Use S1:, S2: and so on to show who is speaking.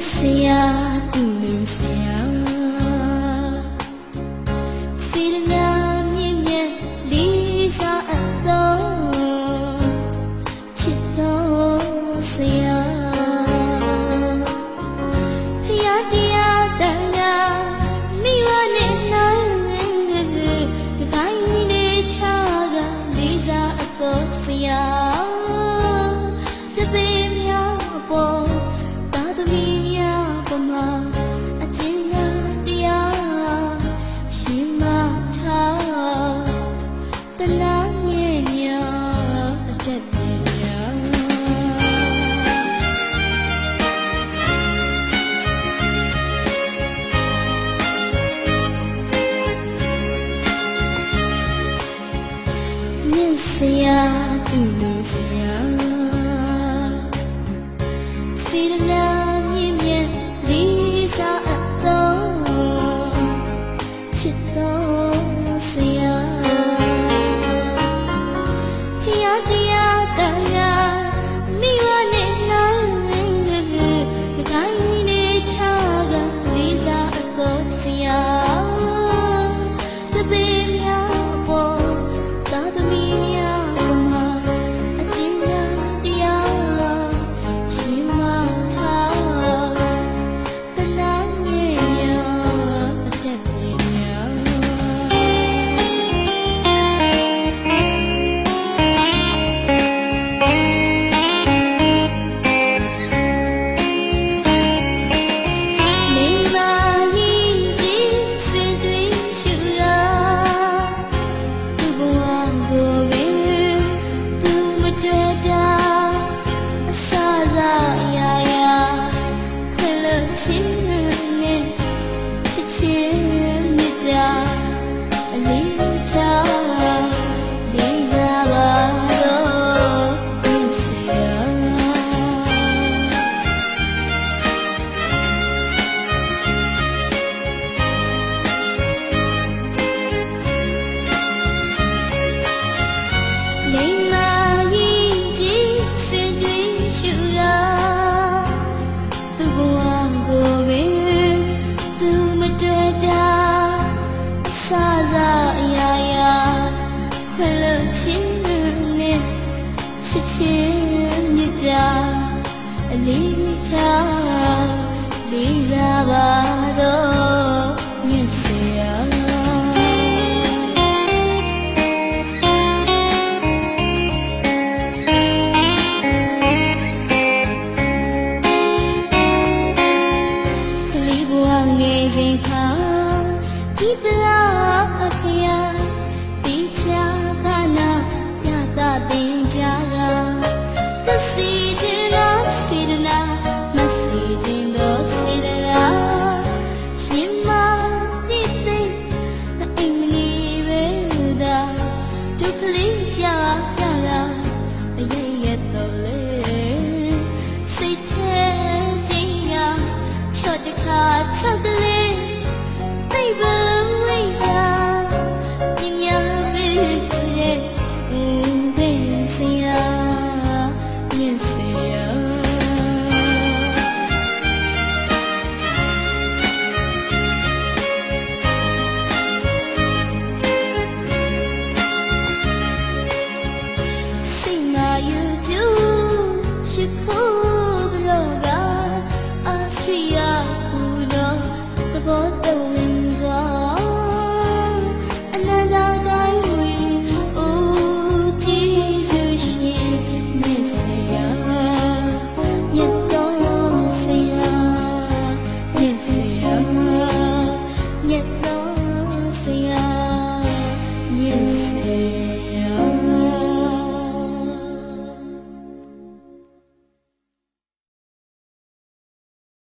S1: Siya, tumim siya Sirnya Indonesia Sila ချစ်ချင်းမြတ်တာအလေးထားလေးစားပါ တော်လေစိတ်ထဲကြင်ရချော့တခါချော့ day.